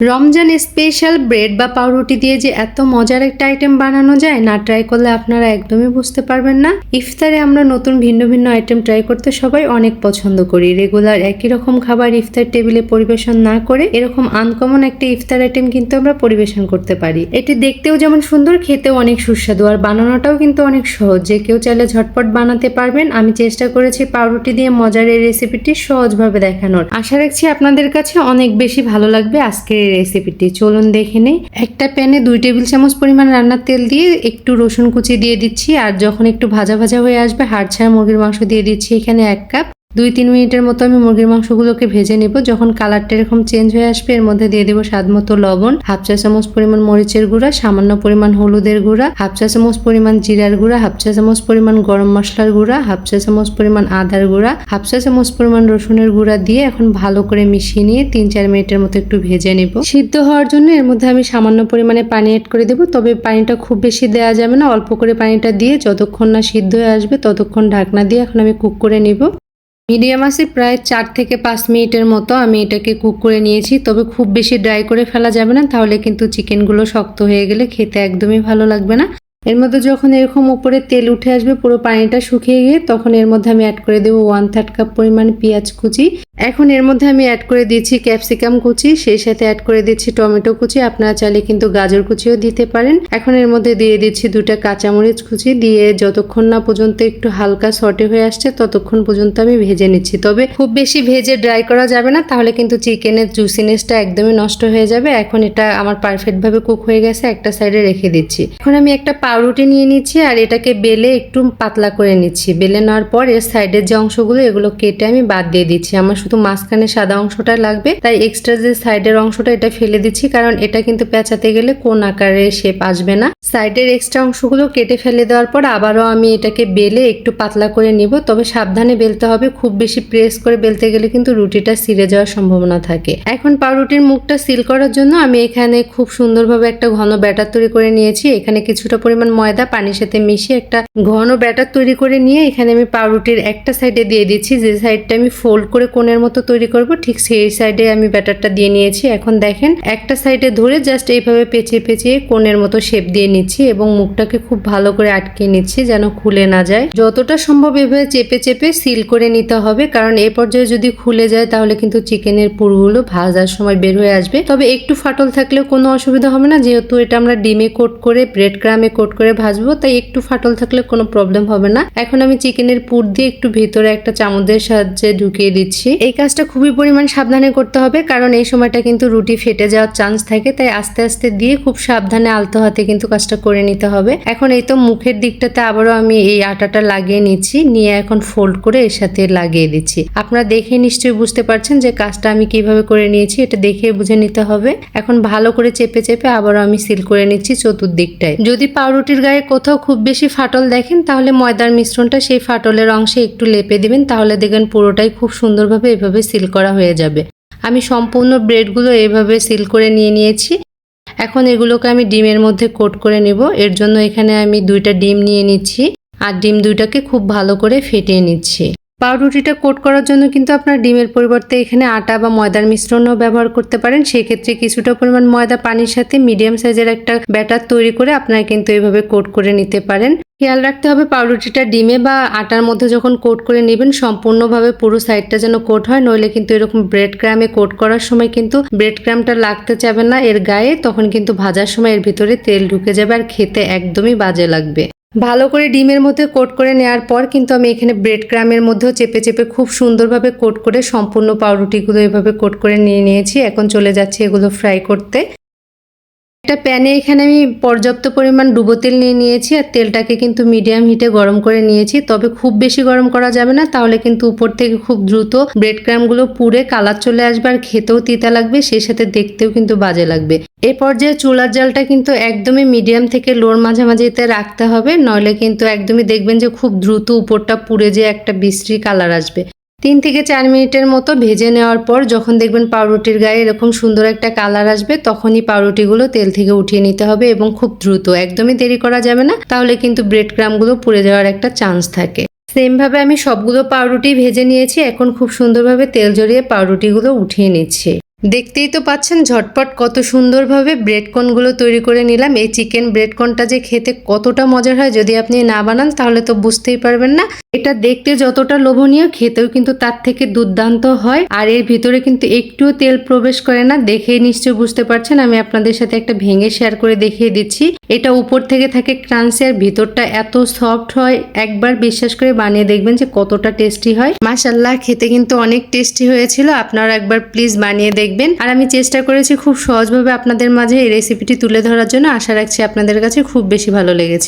Ramzan special bread বা পাউরুটি দিয়ে যে এত মজার একটা আইটেম বানানো যায়, না ট্রাই করলে আপনারা একদমই বুঝতে পারবেন না। ইফতারে আমরা নতুন ভিন্ন ভিন্ন আইটেম ট্রাই করতে সবাই অনেক পছন্দ করি। রেগুলার একই রকম খাবার ইফতার টেবিলে পরিবেশন না করে এরকম আনকমন একটা ইফতার আইটেম কিন্তু আমরা পরিবেশন করতে পারি। এটি দেখতেও যেমন সুন্দর, খেতেও অনেক সুস্বাদু আর বানানোটাও কিন্তু অনেক সহজ। যে কেউ চাইলে ঝটপট বানাতে পারবেন। আমি চেষ্টা করেছি পাউরুটি দিয়ে মজার এই রেসিপিটি সহজভাবে দেখানোর। আশা রাখছি আপনাদের কাছে অনেক বেশি ভালো লাগবে আজকের রেসিপিটি চলুন দেখে নেই। একটা প্যানে দুই টেবিল চামচ পরিমাণ রান্নার তেল দিয়ে একটু রসুন কুচি দিয়ে দিচ্ছি, আর যখন একটু ভাজা ভাজা হয়ে আসবে, হাড় ছাড়া মুরগির মাংস দিয়ে দিচ্ছি এখানে এক কাপ। দুই তিন মিনিটের মতো আমি মুরগির মাংসগুলোকে ভেজে নেব। যখন কালারটা এরকম চেঞ্জ হয়ে আসবে, এর মধ্যে দিয়ে দেবো স্বাদ মতো লবণ, হাফ চা চামচ পরিমাণ মরিচের গুঁড়া, সামান্য পরিমাণ হলুদের গুঁড়া, হাফ চা চামচ পরিমাণ জিরার গুঁড়া, হাফ চা চামচ পরিমাণ গরম মশলার গুঁড়া, হাফ চা চামচ পরিমাণ আদার গুঁড়া, হাফ চা চামচ পরিমাণ রসুনের গুঁড়া দিয়ে এখন ভালো করে মিশিয়ে নিয়ে তিন চার মিনিটের মতো একটু ভেজে নেব। সিদ্ধ হওয়ার জন্য এর মধ্যে আমি সামান্য পরিমাণে পানি অ্যাড করে দেবো, তবে পানিটা খুব বেশি দেওয়া যাবে না, অল্প করে পানিটা দিয়ে যতক্ষণ না সিদ্ধ হয়ে আসবে ততক্ষণ ঢাকনা দিয়ে এখন আমি কুক করে নিব। মিডিয়াম আছে, প্রায় চার থেকে পাঁচ মিনিটের মতো আমি এটাকে কুক করে নিয়েছি। তবে খুব বেশি ড্রাই করে ফেলা যাবে না, তাহলে কিন্তু চিকেনগুলো শক্ত হয়ে গেলে খেতে একদমই ভালো লাগবে না। এর মধ্যে যখন এরকম উপরে তেল উঠে আসবে, পুরো পানিটা শুকিয়ে গিয়ে তখন এর মধ্যে আমি অ্যাড করে দেবো ওয়ান থার্ড কাপ পরিমাণ পেঁয়াজ কুচি। এখন এর মধ্যে আমি অ্যাড করে দিচ্ছি ক্যাপসিকাম কুচি, সেই সাথে অ্যাড করে দিচ্ছি টমেটো কুচি। আপনারা চাইলে কিন্তু গাজর কুচিও দিতে পারেন। এখন এর মধ্যে দিয়ে দিচ্ছি দুটা কাঁচামরিচ কুচি, দিয়ে যতক্ষণ না পর্যন্ত একটু হালকা সটে হয়ে আসছে, ততক্ষণ পর্যন্ত আমি ভেজে নিচ্ছি। তবে খুব বেশি ভেজে ড্রাই করা যাবে না, তাহলে কিন্তু চিকেনের জুসিনেসটা একদমই নষ্ট হয়ে যাবে। এখন এটা আমার পারফেক্টভাবে কুক হয়ে গেছে, একটা সাইডে রেখে দিচ্ছি। এখন আমি একটা পাউরুটি নিয়ে নিচ্ছি আর এটাকে বেলে একটু পাতলা করে নিচ্ছি। বেলে নেওয়ার পর এর সাইডের যে অংশগুলো, এগুলো কেটে আমি বাদ দিয়ে দিচ্ছি। আমার শুধু মাঝখানে সাদা অংশটা লাগবে, তাই এক্সট্রা যে সাইডের অংশটা এটা ফেলে দিচ্ছি, কারণ এটা কিন্তু পেঁচাতে গেলে কোন আকারে শেপ আসবে না। সাইডের এক্সট্রা অংশগুলো কেটে ফেলে দেওয়ার পর আবারও আমি এটাকে বেলে একটু পাতলা করে নিব। তবে সাবধানে বেলতে হবে, খুব বেশি প্রেস করে বেলতে গেলে কিন্তু রুটিটা সিরে যাওয়ার সম্ভাবনা থাকে। এখন পাউরুটির মুখটা সিল করার জন্য আমি এখানে খুব সুন্দরভাবে একটা ঘন ব্যাটার তৈরি করে নিয়েছি। এখানে কিছুটা পরিমাণ ময়দা পানির সাথে মিশিয়ে একটা ঘন ব্যাটার তৈরি করে নিয়ে এখানে আমি পাউরুটির একটা সাইডে দিয়ে দিচ্ছি। যে সাইডটা আমি ফোল্ড করে কোণের মতো তৈরি করব, ঠিক সেই সাইডে আমি ব্যাটারটা দিয়ে নিয়েছি। এখন দেখেন, একটা সাইডে ধরে জাস্ট এইভাবে পেঁচিয়ে পেঁচিয়ে কোণের মতো শেপ দিয়ে নিচ্ছি এবং মুখটাকে খুব ভালো করে আটকে নিচ্ছি যেন খুলে না যায়। যতটা সম্ভব এভাবে চেপে চেপে সিল করে নিতে হবে, কারণ এ পর্যায়ে যদি খুলে যায় তাহলে কিন্তু চিকেনের পুরগুলো ভাজার সময় বের হয়ে আসবে। তবে একটু ফাটল থাকলেও কোনো অসুবিধা হবে না, যেহেতু এটা আমরা ডিমে কোট করে, ব্রেড ক্রামে কোট করে ভাজবো, তাই একটু ফাটল থাকলে কোনো প্রবলেম হবে না। এখন আমি চিকেনের পুর দিয়ে একটু ভিতরে একটা চামচের সাহায্যে ঢুকিয়ে দিচ্ছি। এই কাজটা খুবই পরিমাণ সাবধানে করতে হবে, কারণ এই সময়টা কিন্তু রুটি ফেটে যাওয়ার চান্স থাকে, তাই আস্তে আস্তে দিয়ে খুব সাবধানে আলতো হাতে কিন্তু কাজটা করে নিতে হবে। এখন এই তো মুখের দিকটাতে আবারও আমি এই আটাটা লাগিয়ে নিচ্ছি, নিয়ে এখন ফোল্ড করে এর সাথে লাগিয়ে দিচ্ছি। আপনারা দেখে নিশ্চয়ই বুঝতে পারছেন যে কাজটা আমি কীভাবে করে নিয়েছি, এটা দেখে বুঝে নিতে হবে। এখন ভালো করে চেপে চেপে আবারও আমি সিল করে নিচ্ছি চতুর্দিকটায়। যদি পাউরুটির গায়ে কোথাও খুব বেশি ফাটল দেখেন, তাহলে ময়দার মিশ্রণটা সেই ফাটলের অংশে একটু লেপে দেবেন, তাহলে দেখবেন পুরোটাই খুব সুন্দরভাবে এভাবে সিল করা হয়ে যাবে। আমি সম্পূর্ণ ব্রেডগুলো এভাবে সিল করে নিয়ে নিয়েছি। এখন এগুলোকে আমি ডিমের মধ্যে কোট করে নেব। এর জন্য এখানে আমি দুইটা ডিম নিয়ে নিচ্ছি, আর ডিম দুইটাকে খুব ভালো করে ফেটিয়ে নিচ্ছি। পাউরুটিটা কোট করার জন্য কিন্তু আপনার ডিমের পরিবর্তে এখানে আটা বা ময়দার মিশ্রণও ব্যবহার করতে পারেন। সেক্ষেত্রে কিছুটা পরিমাণ ময়দা, পানির সাথে মিডিয়াম সাইজের একটা ব্যাটার তৈরি করে আপনারা কিন্তু এইভাবে কোট করে নিতে পারেন। খেয়াল রাখতে হবে পাউরুটিটা ডিমে বা আটার মধ্যে যখন কোট করে নেবেন, সম্পূর্ণভাবে পুরো সাইডটা যেন কোট হয়, নইলে কিন্তু এরকম ব্রেড ক্রামে কোট করার সময় কিন্তু ব্রেড ক্রামটা লাগতে চাবে না, এর গায়ে, তখন কিন্তু ভাজার সময় এর ভিতরে তেল ঢুকে যাবে আর খেতে একদমই বাজে লাগবে। ভালো করে ডিমের মধ্যে কোট করে নেওয়ার পর কিন্তু আমি এখানে ব্রেড ক্রামের মধ্যেও চেপে চেপে খুব সুন্দরভাবে কোট করে সম্পূর্ণ পাউরুটিগুলো এভাবে কোট করে নিয়ে নিয়েছি। এখন চলে যাচ্ছে এগুলো ফ্রাই করতে। একটা প্যানে এখানে আমি পর্যাপ্ত পরিমাণ ডুবো তেল নিয়ে নিয়েছি আর তেলটাকে কিন্তু মিডিয়াম হিটে গরম করে নিয়েছি। তবে খুব বেশি গরম করা যাবে না, তাহলে কিন্তু উপর থেকে খুব দ্রুত ব্রেড ক্রামগুলো পুড়ে কালার চলে আসবে আর খেতেও তিতা লাগবে, সেই সাথে দেখতেও কিন্তু বাজে লাগবে। এ পর্যায়ে চুলার জালটা কিন্তু একদমই মিডিয়াম থেকে লোর মাঝামাঝিতে রাখতে হবে, নইলে কিন্তু একদমই দেখবেন যে খুব দ্রুত উপরটা পুড়ে যে একটা বিশ্রী কালার আসবে। তিন থেকে চার মিনিটের মতো ভেজে নেওয়ার পর যখন দেখবেন পাউরুটির গায়ে এরকম সুন্দর একটা কালার আসবে, তখনই পাউরুটিগুলো তেল থেকে উঠিয়ে নিতে হবে এবং খুব দ্রুত, একদমই দেরি করা যাবে না। তাহলে কিন্তু ব্রেড ক্রামগুলো পুড়ে যাওয়ার একটা চান্স থাকে। সেমভাবে আমি সবগুলো পাউরুটি ভেজে নিয়েছি, এখন খুব সুন্দরভাবে তেল জড়িয়ে পাউরুটিগুলো উঠিয়ে নিচ্ছি। দেখতেই তো পাচ্ছেন ঝটপট কত সুন্দরভাবে ব্রেড কোনগুলো তৈরি করে নিলাম। এই চিকেন ব্রেড কোনটা যে খেতে কতটা মজার হয় যদি আপনি না বানান, তাহলে তো বুঝতেই পারবেন না। এটা দেখতে যতটা লোভনীয়, খেতেও কিন্তু তার থেকে দুর্দান্ত হয়। আর এর ভিতরে কিন্তু একটুও তেল প্রবেশ করে না। দেখেই নিশ্চয়ই বুঝতে পারছেন, আমি আপনাদের সাথে একটা ভেঙে শেয়ার করে দেখিয়ে দিচ্ছি। এটা উপর থেকে থাকে ক্রাঞ্চি আর ভিতরটা এত সফট হয়, একবার বিশ্বাস করে বানিয়ে দেখবেন যে কতটা টেস্টি হয়। মাশাল্লাহ খেতে কিন্তু অনেক টেস্টি হয়েছিল। আপনারা একবার প্লিজ বানিয়ে দেখবেন। আর আমি চেষ্টা করেছি খুব সহজভাবে আপনাদের মাঝে এই রেসিপিটি তুলে ধরার জন্য। আশা রাখছি আপনাদের কাছে খুব বেশি ভালো লেগেছে।